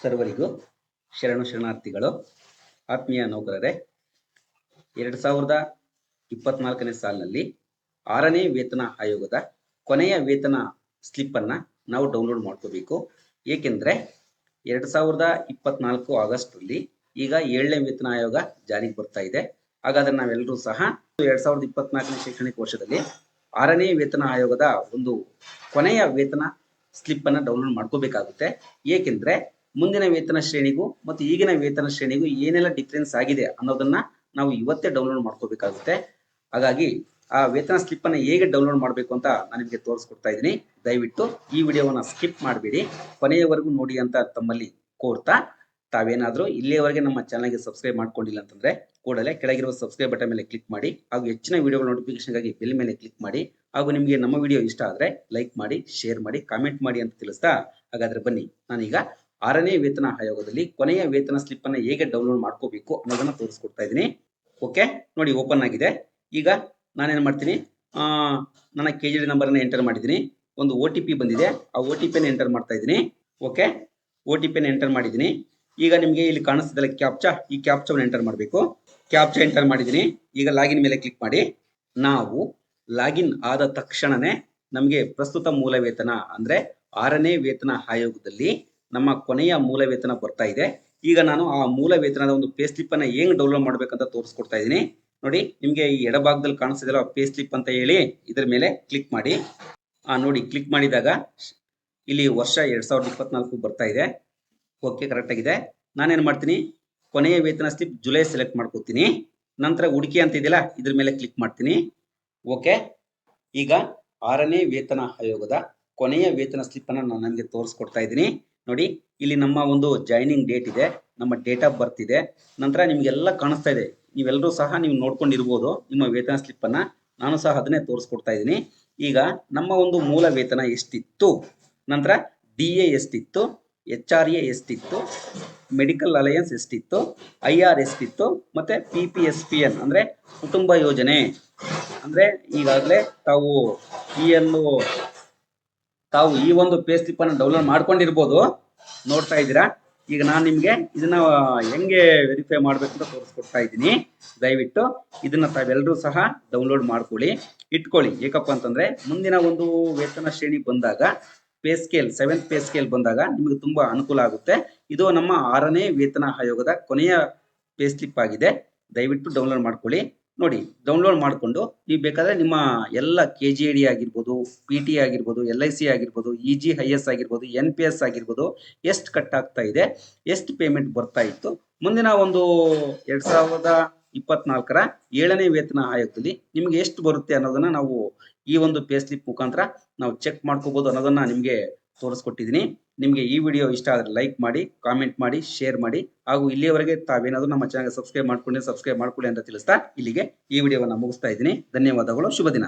ಸರ್ವರಿಗೂ ಶರಣು ಶರಣಾರ್ಥಿಗಳು, ಆತ್ಮೀಯ ನೌಕರರೇ, ಎರಡು ಸಾವಿರದ ಇಪ್ಪತ್ನಾಲ್ಕನೇ ಸಾಲಿನಲ್ಲಿ ಆರನೇ ವೇತನ ಆಯೋಗದ ಕೊನೆಯ ವೇತನ ಸ್ಲಿಪ್ ಅನ್ನ ನಾವು ಡೌನ್ಲೋಡ್ ಮಾಡ್ಕೋಬೇಕು. ಏಕೆಂದ್ರೆ ಎರಡು ಸಾವಿರದ ಇಪ್ಪತ್ನಾಲ್ಕು ಆಗಸ್ಟ್ ಅಲ್ಲಿ ಈಗ ಏಳನೇ ವೇತನ ಆಯೋಗ ಜಾರಿಗೆ ಬರ್ತಾ ಇದೆ. ಹಾಗಾದ್ರೆ ನಾವೆಲ್ಲರೂ ಸಹ ಎರಡ್ ಸಾವಿರದ ಇಪ್ಪತ್ನಾಲ್ಕನೇ ಶೈಕ್ಷಣಿಕ ವರ್ಷದಲ್ಲಿ ಆರನೇ ವೇತನ ಆಯೋಗದ ಒಂದು ಕೊನೆಯ ವೇತನ ಸ್ಲಿಪ್ ಅನ್ನ ಡೌನ್ಲೋಡ್ ಮಾಡ್ಕೋಬೇಕಾಗುತ್ತೆ. ಏಕೆಂದ್ರೆ ಮುಂದಿನ ವೇತನ ಶ್ರೇಣಿಗೂ ಮತ್ತು ಈಗಿನ ವೇತನ ಶ್ರೇಣಿಗೂ ಏನೆಲ್ಲ ಡಿಫ್ರೆನ್ಸ್ ಆಗಿದೆ ಅನ್ನೋದನ್ನ ನಾವು ಇವತ್ತೇ ಡೌನ್ಲೋಡ್ ಮಾಡ್ಕೋಬೇಕಾಗುತ್ತೆ. ಹಾಗಾಗಿ ಆ ವೇತನ ಸ್ಲಿಪ್ ಅನ್ನ ಹೇಗೆ ಡೌನ್ಲೋಡ್ ಮಾಡಬೇಕು ಅಂತ ನಾನು ನಿಮಗೆ ತೋರಿಸ್ಕೊಡ್ತಾ ಇದ್ದೀನಿ. ದಯವಿಟ್ಟು ಈ ವಿಡಿಯೋವನ್ನ ಸ್ಕಿಪ್ ಮಾಡಬೇಡಿ. ಕೊನೆಯವರೆಗೂ ನೋಡಿ ಅಂತ ತಮ್ಮಲ್ಲಿ ಕೋರ್ತಾ, ತಾವೇನಾದರೂ ಇಲ್ಲಿಯವರೆಗೆ ನಮ್ಮ ಚಾನಲ್ಗೆ ಸಬ್ಸ್ಕ್ರೈಬ್ ಮಾಡ್ಕೊಂಡಿಲ್ಲ ಅಂತಂದ್ರೆ ಕೂಡಲೇ ಕೆಳಗಿರುವ ಸಬ್ಸ್ಕ್ರೈಬ್ ಬಟನ್ ಮೇಲೆ ಕ್ಲಿಕ್ ಮಾಡಿ, ಹಾಗೂ ಹೆಚ್ಚಿನ ವಿಡಿಯೋಗಳ ನೋಟಿಫಿಕೇಶನ್ಗಾಗಿ ಬೆಲ್ ಮೇಲೆ ಕ್ಲಿಕ್ ಮಾಡಿ, ಹಾಗೂ ನಿಮಗೆ ನಮ್ಮ ವಿಡಿಯೋ ಇಷ್ಟ ಆದರೆ ಲೈಕ್ ಮಾಡಿ ಶೇರ್ ಮಾಡಿ ಕಾಮೆಂಟ್ ಮಾಡಿ ಅಂತ ತಿಳಿಸ್ತಾ, ಹಾಗಾದ್ರೆ ಬನ್ನಿ. ನಾನೀಗ ಆರನೇ ವೇತನ ಆಯೋಗದಲ್ಲಿ ಕೊನೆಯ ವೇತನ ಸ್ಲಿಪ್ ಅನ್ನ ಹೇಗೆ ಡೌನ್ಲೋಡ್ ಮಾಡ್ಕೋಬೇಕು ಅನ್ನೋದನ್ನ ತೋರಿಸ್ಕೊಡ್ತಾ ಇದ್ದೀನಿ. ಓಕೆ ನೋಡಿ ಓಪನ್ ಆಗಿದೆ. ಈಗ ನಾನೇನು ಮಾಡ್ತೀನಿ? ನನ್ನ ಕೆ ಜಿ ಡಿ ಅನ್ನ ಎಂಟರ್ ಮಾಡಿದ್ದೀನಿ. ಒಂದು ಒ ಟಿ ಪಿ ಬಂದಿದೆ. ಆ ಒ ಟಿ ಪಿನ ಎಂಟರ್ ಮಾಡ್ತಾ ಇದ್ದೀನಿ. ಓಕೆ ಒ ಟಿ ಪಿನ ಎಂಟರ್ ಮಾಡಿದ್ದೀನಿ. ಈಗ ನಿಮಗೆ ಇಲ್ಲಿ ಕಾಣಿಸ್ತಿದ್ದಲ್ಲ ಕ್ಯಾಪ್ಚಾ ಈ ಕ್ಯಾಪ್ಚಾವನ್ನು ಎಂಟರ್ ಮಾಡಬೇಕು. ಕ್ಯಾಪ್ಚಾ ಎಂಟರ್ ಮಾಡಿದ್ದೀನಿ. ಈಗ ಲಾಗಿನ್ ಮೇಲೆ ಕ್ಲಿಕ್ ಮಾಡಿ. ನಾವು ಲಾಗಿನ್ ಆದ ತಕ್ಷಣನೇ ನಮಗೆ ಪ್ರಸ್ತುತ ಮೂಲ ವೇತನ ಅಂದ್ರೆ ಆರನೇ ವೇತನ ಆಯೋಗದಲ್ಲಿ ನಮ್ಮ ಕೊನೆಯ ಮೂಲ ವೇತನ ಬರ್ತಾ ಇದೆ. ಈಗ ನಾನು ಆ ಮೂಲ ವೇತನದ ಒಂದು ಪೇ ಸ್ಲಿಪ್ ಅನ್ನ ಹೆಂಗ್ ಡೌನ್ಲೋಡ್ ಮಾಡ್ಬೇಕಂತ ತೋರಿಸ್ಕೊಡ್ತಾ ಇದ್ದೀನಿ. ನೋಡಿ, ನಿಮಗೆ ಈ ಎಡಭಾಗದಲ್ಲಿ ಕಾಣಿಸ್ತಿದೆಯಲ್ಲ ಪೇ ಸ್ಲಿಪ್ ಅಂತ ಹೇಳಿ, ಇದ್ರ ಮೇಲೆ ಕ್ಲಿಕ್ ಮಾಡಿ. ಆ, ನೋಡಿ ಕ್ಲಿಕ್ ಮಾಡಿದಾಗ ಇಲ್ಲಿ ವರ್ಷ ಎರಡ್ ಸಾವಿರದ ಇಪ್ಪತ್ನಾಲ್ಕು ಬರ್ತಾ ಇದೆ. ಓಕೆ ಕರೆಕ್ಟ್ ಆಗಿದೆ. ನಾನೇನ್ ಮಾಡ್ತೀನಿ? ಕೊನೆಯ ವೇತನ ಸ್ಲಿಪ್ ಜುಲೈ ಸೆಲೆಕ್ಟ್ ಮಾಡ್ಕೋತೀನಿ. ನಂತರ ಹುಡುಕಿ ಅಂತ ಇದೆಯಲ್ಲ, ಇದ್ರ ಮೇಲೆ ಕ್ಲಿಕ್ ಮಾಡ್ತೀನಿ. ಓಕೆ ಈಗ ಆರನೇ ವೇತನ ಆಯೋಗದ ಕೊನೆಯ ವೇತನ ಸ್ಲಿಪ್ ಅನ್ನ ನಾನು ನನಗೆ ತೋರಿಸ್ಕೊಡ್ತಾ ಇದ್ದೀನಿ. ನೋಡಿ, ಇಲ್ಲಿ ನಮ್ಮ ಒಂದು ಜಾಯ್ನಿಂಗ್ ಡೇಟ್ ಇದೆ, ನಮ್ಮ ಡೇಟ್ ಆಫ್ ಬರ್ತ್ ಇದೆ. ನಂತರ ನಿಮ್ಗೆಲ್ಲ ಕಾಣಿಸ್ತಾ ಇದೆ. ನೀವೆಲ್ಲರೂ ಸಹ ನೀವು ನೋಡ್ಕೊಂಡಿರ್ಬೋದು ನಿಮ್ಮ ವೇತನ ಸ್ಲಿಪ್ ಅನ್ನ. ನಾನು ಸಹ ಅದನ್ನೇ ತೋರಿಸ್ಕೊಡ್ತಾ ಇದ್ದೀನಿ. ಈಗ ನಮ್ಮ ಒಂದು ಮೂಲ ವೇತನ ಎಷ್ಟಿತ್ತು? ನಂತರ ಡಿ ಎ ಎಷ್ಟಿತ್ತು? ಎಚ್ ಆರ್ ಎ ಎಷ್ಟಿತ್ತು? ಮೆಡಿಕಲ್ ಅಲಯನ್ಸ್ ಎಷ್ಟಿತ್ತು? ಐ ಆರ್ ಎಷ್ಟಿತ್ತು? ಮತ್ತೆ P P S P N ಅಂದ್ರೆ ಕುಟುಂಬ ಯೋಜನೆ. ಅಂದ್ರೆ ಈಗಾಗಲೇ ತಾವು ಇ ಒಂದು ತಾವು ಈ ಒಂದು ಪೇ ಸ್ಲಿಪ್ ಅನ್ನು ಡೌನ್ಲೋಡ್ ಮಾಡ್ಕೊಂಡಿರ್ಬೋದು, ನೋಡ್ತಾ ಇದ್ದೀರಾ? ಈಗ ನಾನು ನಿಮಗೆ ಇದನ್ನ ಹೆಂಗೆ ವೆರಿಫೈ ಮಾಡ್ಬೇಕು ಅಂತ ತೋರಿಸ್ಕೊಡ್ತಾ ಇದ್ದೀನಿ. ದಯವಿಟ್ಟು ಇದನ್ನ ತಾವೆಲ್ಲರೂ ಸಹ ಡೌನ್ಲೋಡ್ ಮಾಡ್ಕೊಳ್ಳಿ. ಇಟ್ಕೊಳ್ಳಿ. ಏಕಪ್ಪ ಅಂತಂದ್ರೆ, ಮುಂದಿನ ಒಂದು ವೇತನ ಶ್ರೇಣಿ ಬಂದಾಗ, pay scale seventh pay scale ಬಂದಾಗ ನಿಮಗೆ ತುಂಬಾ ಅನುಕೂಲ ಆಗುತ್ತೆ. ಇದು ನಮ್ಮ ಆರನೇ ವೇತನ ಆಯೋಗದ ಕೊನೆಯ ಪೇ ಸ್ಲಿಪ್ ಆಗಿದೆ. ದಯವಿಟ್ಟು ಡೌನ್ಲೋಡ್ ಮಾಡ್ಕೊಳ್ಳಿ. ನೋಡಿ ಡೌನ್ಲೋಡ್ ಮಾಡಿಕೊಂಡು, ನೀವು ಬೇಕಾದ್ರೆ ನಿಮ್ಮ ಎಲ್ಲ ಕೆ ಜಿ ಡಿ ಆಗಿರ್ಬೋದು ಪಿ ಟಿ ಆಗಿರ್ಬೋದು ಎಲ್ ಐ ಸಿ ಆಗಿರ್ಬೋದು ಇ ಜಿ ಐ ಎಸ್ ಆಗಿರ್ಬೋದು ಎನ್ ಪಿ ಎಸ್ ಆಗಿರ್ಬೋದು, ಎಷ್ಟು ಕಟ್ ಆಗ್ತಾ ಇದೆ, ಎಷ್ಟು ಪೇಮೆಂಟ್ ಬರ್ತಾ ಇತ್ತು. ಮುಂದಿನ ಒಂದು ಎರಡ್ ಸಾವಿರದ ಇಪ್ಪತ್ನಾಲ್ಕರ ಏಳನೇ ವೇತನ ಆಯೋಗದಲ್ಲಿ ನಿಮ್ಗೆ ಎಷ್ಟು ಬರುತ್ತೆ ಅನ್ನೋದನ್ನ ನಾವು ಈ ಒಂದು ಪೇ ಸ್ಲಿಪ್ ಮುಖಾಂತರ ನಾವು ಚೆಕ್ ಮಾಡ್ಕೋಬಹುದು ಅನ್ನೋದನ್ನ ನಿಮಗೆ ತೋರಿಸ್ಕೊಟ್ಟಿದ್ದೀನಿ. ನಿಮಗೆ ಈ ವಿಡಿಯೋ ಇಷ್ಟ ಆದರೆ ಲೈಕ್ ಮಾಡಿ ಕಾಮೆಂಟ್ ಮಾಡಿ ಶೇರ್ ಮಾಡಿ. ಹಾಗೂ ಇಲ್ಲಿಯವರೆಗೆ ತಾವೇನಾದರೂ ನಮ್ಮ ಚಾನಲ್ ಸಬ್ಸ್ಕ್ರೈಬ್ ಮಾಡ್ಕೊಂಡು ಸಬ್ಸ್ಕ್ರೈಬ್ ಮಾಡ್ಕೊಳ್ಳಿ ಅಂತ ತಿಳಿಸ್ತಾ ಇಲ್ಲಿಗೆ ಈ ವಿಡಿಯೋವನ್ನು ಮುಗಿಸ್ತಾ ಇದ್ದೀನಿ. ಧನ್ಯವಾದಗಳು, ಶುಭ ದಿನ.